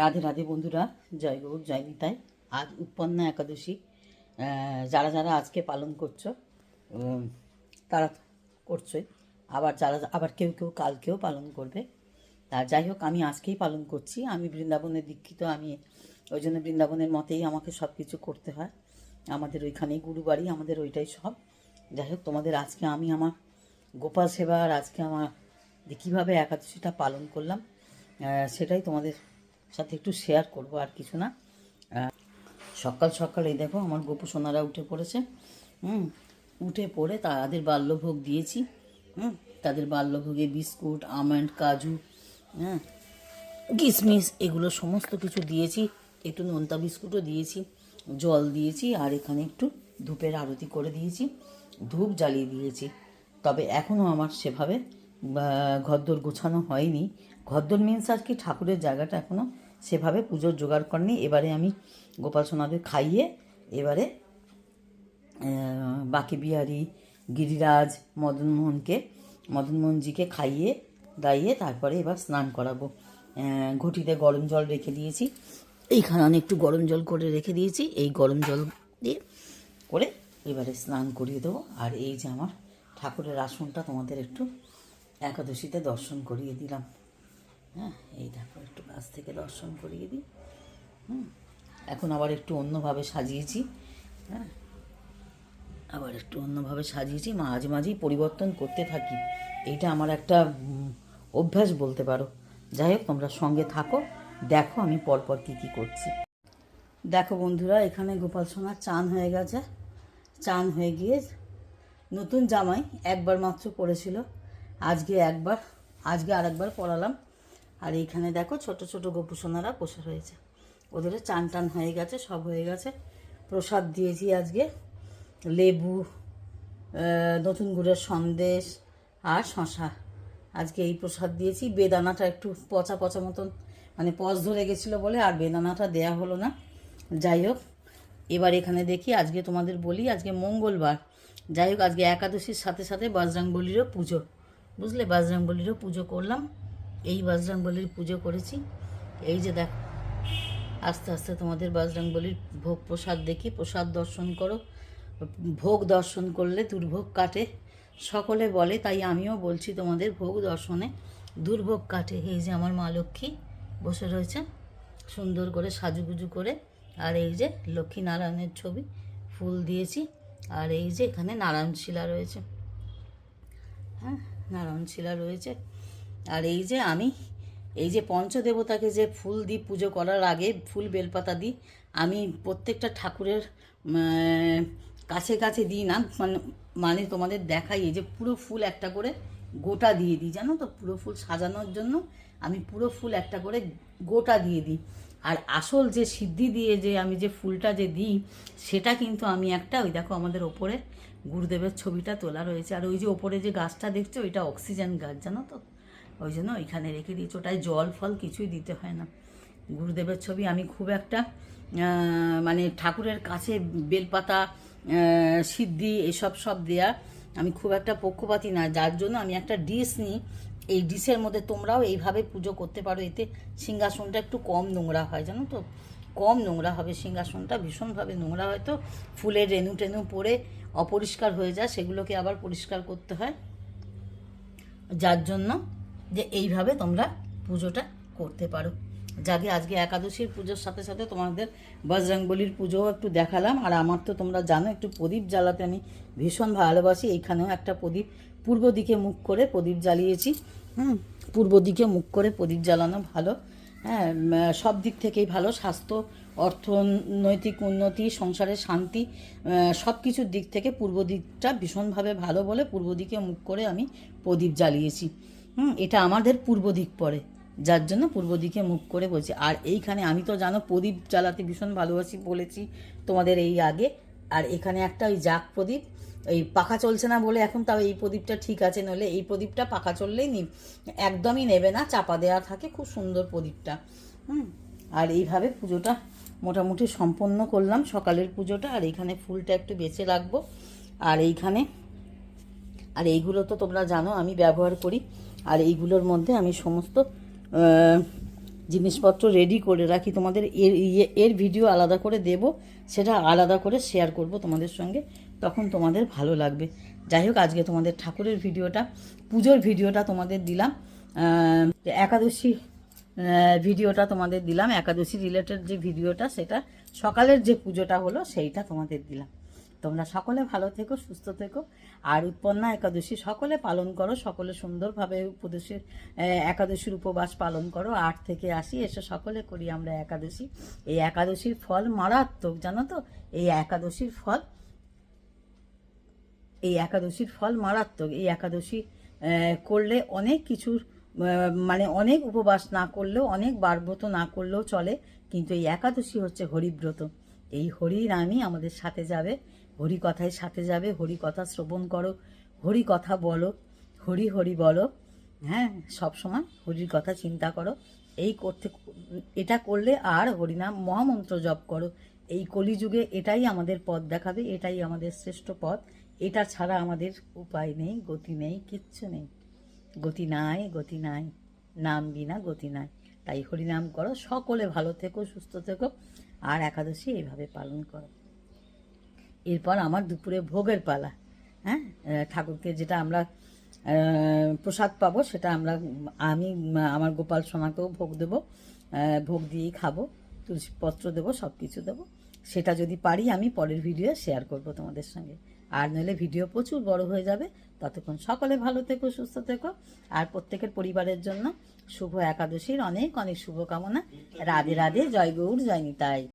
রাধে রাধে বন্ধুরা, জয় গৌর, জয় নিতাই। আজ উৎপন্না একাদশী যারা যারা আজকে পালন করছ তারা করছোই। আবার যারা, আবার কেউ কেউ কালকেও পালন করবে। তা যাই হোক, আমি আজকেই পালন করছি। আমি বৃন্দাবনের দীক্ষিত, আমি ওই জন্য বৃন্দাবনের মতেই আমাকে সব কিছু করতে হয়। আমাদের ওইখানেই গুরুবাড়ি আমাদের ওইটাই সব। যাই হোক, তোমাদের আজকে আমি আমার গোপাল সেবা আর আজকে আমার কীভাবে একাদশীটা পালন করলাম। সেটাই তোমাদের সাথে একটু শেয়ার করব আর কিছু না। সকাল সকাল এই দেখো আমার গোপু সোনারা উঠে পড়েছে। হুম, উঠে পড়ে তাদের বাল্যভোগ দিয়েছি। হুম, তাদের বাল্যভোগে বিস্কুট আমন্ড কাজু হ্যাঁ কিশমিশ এগুলো সমস্ত কিছু দিয়েছি। একটু নোনতা বিস্কুটও দিয়েছি, জল দিয়েছি আর এখানে একটু ধূপের আরতি করে দিয়েছি। ধূপ জ্বালিয়ে দিয়েছি। তবে এখনও আমার সেভাবে ঘরদোর গোছানো হয়নি। ঘরদোর মিন্স আর কি ঠাকুরের জায়গাটা এখনও সেভাবে পুজোর জোগাড় করেনি। এবারে আমি গোপাল সোনাদের খাইয়ে এবারে বাকি বিহারি গিরিরাজ মদনমোহনকে, মদনমোহনজিকে খাইয়ে দাইয়ে তারপরে এবার স্নান করাবো। ঘটিতে গরম জল রেখে দিয়েছি। এইখানে আমি একটু গরম জল করে রেখে দিয়েছি। এই গরম জল দিয়ে করে এবারে স্নান করিয়ে দেবো। আর এই যে আমার ঠাকুরের আসনটা তোমাদের একটু একাদশীতে দর্শন করিয়ে দিলাম। হ্যাঁ কাছ থেকে দর্শন করিয়ে দিই। হুম, এখন আবার একটু অন্যভাবে সাজিয়েছি হ্যাঁ। আবার একটু অন্যভাবে সাজিয়েছি, মাঝে মাঝেই পরিবর্তন করতে থাকি। এইটা আমার একটা অভ্যাস বলতে পারো। যাই হোক, তোমরা সঙ্গে থাকো, দেখো আমি পরপর কী কী করছি। দেখো বন্ধুরা, এখানে গোপাল সোনার চান হয়ে গেছে। চান হয়ে গিয়ে নতুন জামাই একবার মাত্র পড়েছিল আজকে একবার, আজকে আরেকবার পড়ালাম আর এইখানে দেখো ছোট ছোট গোপু সোনারা বসে রয়েছে। ওদেরও চান টান হয়ে গেছে, সব হয়ে গেছে। প্রসাদ দিয়েছি আজকে। লেবু নতুন গুড়ের সন্দেশ আর শশা আজকে এই প্রসাদ দিয়েছি। বেদানাটা একটু পচা পচা মতন মানে পচ ধরে গেছিল বলে আর বেদানাটা দেয়া হলো না। যাই হোক, এবার এখানে দেখি আজকে তোমাদের বলি, আজকে মঙ্গলবার। যাই হোক, আজকে একাদশীর সাথে সাথে বজরাংবলিরও পুজো। বুঝলে? বজরাংবলিরও পুজো করলাম। এই বজরাংবলির পুজো করেছি। এই যে দেখ, আস্তে আস্তে তোমাদের বজরংবলির ভোগ প্রসাদ দেখি, প্রসাদ দর্শন করো। ভোগ দর্শন করলে দুর্ভোগ কাটে। সকলে বলে, তাই আমিও বলছি তোমাদের ভোগ দর্শনে দুর্ভোগ কাটে। এই যে আমার মা লক্ষ্মী বসে রয়েছে, সুন্দর করে সাজুগুজু করে। আর এই যে লক্ষ্মী নারায়ণের ছবি, ফুল দিয়েছি। আর এই যে এখানে নারায়ণ শিলা রয়েছে। হ্যাঁ নারায়ণ শিলা রয়েছে। আর এই যে আমি, এই যে পঞ্চদেবতাকে যে ফুল দিই, পুজো করার আগে ফুল, বেলপাতা দিই, আমি প্রত্যেকটা ঠাকুরের কাছে কাছে দিই না মানে মানে তোমাদের দেখাই, এই যে পুরো ফুল একটা করে গোটা দিয়ে দিই, জানো তো? পুরো ফুল সাজানোর জন্য আমি পুরো ফুল একটা করে গোটা দিয়ে দিই। আর আসল যে সিদ্ধি দিয়ে যে আমি যে ফুলটা যে দিই, সেটা কিন্তু আমি একটা, ওই দেখো আমাদের ওপরে গুরুদেবের ছবিটা তোলা রয়েছে। আর ওই যে ওপরে যে গাছটা দেখছ, ওইটা অক্সিজেন গাছ, জানো তো? ওই জন্য ওইখানে রেখে দিয়েছি। ওটায় জল ফল কিছুই দিতে হয় না। গুরুদেবের ছবি আমি খুব একটা মানে ঠাকুরের কাছে বেলপাতা সিদ্ধি এসব সব দেয়া আমি খুব একটা পক্ষপাতি না। যার জন্য আমি একটা ডিশ নিই। এই ডিশের মধ্যে তোমরাও এইভাবে পুজো করতে পারো। এতে সিংহাসনটা একটু কম নোংরা হয়, জানো তো? কম নোংরা হবে সিংহাসনটা, ভীষণভাবে নোংরা হয় তো। ফুলের রেণু টেনু পড়ে অপরিষ্কার হয়ে যায়, সেগুলোকে আবার পরিষ্কার করতে হয়। যার জন্য যে এইভাবে তোমরা পুজোটা করতে পারো। যাকে আজকে একাদশীর পুজোর সাথে সাথে তোমাদের বজরংবলির পুজোও একটু দেখালাম। আর আমার তো তোমরা জানো, একটু প্রদীপ জ্বালাতে আমি ভীষণ ভালোবাসি। এইখানেও একটা প্রদীপ পূর্ব দিকে মুখ করে প্রদীপ জ্বালিয়েছি। হুম, পূর্ব দিকে মুখ করে প্রদীপ জ্বালানো ভালো। হ্যাঁ সব দিক থেকেই ভালো। স্বাস্থ্য অর্থনৈতিক উন্নতি, সংসারের শান্তি সব কিছুর দিক থেকে পূর্ব দিকটা ভীষণভাবে ভালো বলে পূর্ব দিকে মুখ করে আমি প্রদীপ জ্বালিয়েছি। হুম, এটা আমাদের পূর্ব দিক পড়ে। যার জন্য পূর্ব দিকে মুখ করে বলছি। আর এইখানে আমি তো জানো প্রদীপ জ্বালাতে ভীষণ ভালোবাসি বলেছি তোমাদের এই আগে। আর এখানে একটা ওই জাক প্রদীপ, এই পাখা চলছে না বলে এখন তাও এই প্রদীপটা ঠিক আছে, নইলে এই প্রদীপটা পাখা চললেই নি একদমই নেবে না, চাপা দেওয়া থাকে, খুব সুন্দর প্রদীপটা। হুম, আর এইভাবে পুজোটা মোটামুটি সম্পন্ন করলাম সকালের পুজোটা। আর এইখানে ফুলটা একটু বেঁচে রাখব। আর এইখানে আর এইগুলো তো তোমরা জানো, আমি ব্যবহার করি। আর এইগুলোর মধ্যে আমি সমস্ত জিনিসপত্র রেডি করে রাখি। তোমাদের এর ইয়ে- এর ভিডিও আলাদা করে দেব, সেটা আলাদা করে শেয়ার করব তোমাদের সঙ্গে, তখন তোমাদের ভালো লাগবে। যাই হোক, আজকে তোমাদের ঠাকুরের ভিডিওটা, পুজোর ভিডিওটা তোমাদের দিলাম। একাদশী ভিডিওটা তোমাদের দিলাম। একাদশী রিলেটেড যে ভিডিওটা, সেটা সকালের যে পুজোটা হলো, সেইটা তোমাদের দিলাম। তোমরা সকলে ভালো থেকো, সুস্থ থেকো। আর উৎপন্না একাদশী সকলে পালন করো, সকলে সুন্দরভাবে উপদেশের একাদশীর উপবাস পালন করো। আট থেকে আসি এসে সকলে করি আমরা একাদশী। এই একাদশীর ফল মারাত্মক, জানো তো? এই একাদশীর ফল, এই একাদশীর ফল মারাত্মক। এই একাদশী করলে অনেক কিছুর মানে অনেক উপবাস না করলেও, অনেক বারব্রত না করলেও চলে। কিন্তু এই একাদশী হচ্ছে হরিব্রত। এই হরি নামই আমাদের সাথে যাবে। হরি কথায় সাথে যাবে, হরি কথা শ্রবণ করো, হরি কথা বলো, হরি হরি বলো। হ্যাঁ সব সময় হরির কথা চিন্তা করো। এই করতে, এটা করলে আর হরিনাম মহামন্ত্র জপ করো। এই কলিযুগে এটাই আমাদের পথ দেখাবে, এটাই আমাদের শ্রেষ্ঠ পথ। এটা ছাড়া আমাদের উপায় নেই, গতি নেই, কিচ্ছু নেই। গতি নাই গতি নাই, নাম বিনা গতি নাই। তাই হরিনাম করো, সকলে ভালো থেকো, সুস্থ থেকো, আর একাদশী এইভাবে পালন করো। এরপর আমার দুপুরে ভোগের পালা হ্যাঁ? ঠাকুরকে যেটা আমরা প্রসাদ পাবো সেটা আমরা, আমি আমার গোপাল সোনাকেও ভোগ দেবো ভোগ দিয়েই খাব, তুলসীপত্র দেবো সব কিছু দেবো। সেটা যদি পারি আমি পরের ভিডিও শেয়ার করব তোমাদের সঙ্গে। আর নইলে ভিডিও প্রচুর বড় হয়ে যাবে। ততক্ষণ সকলে ভালো থেকো, সুস্থ থেকো। আর প্রত্যেকের পরিবারের জন্য শুভ একাদশীর অনেক অনেক শুভকামনা। রাধে রাধে, জয় গৌর, জয় নিতাই।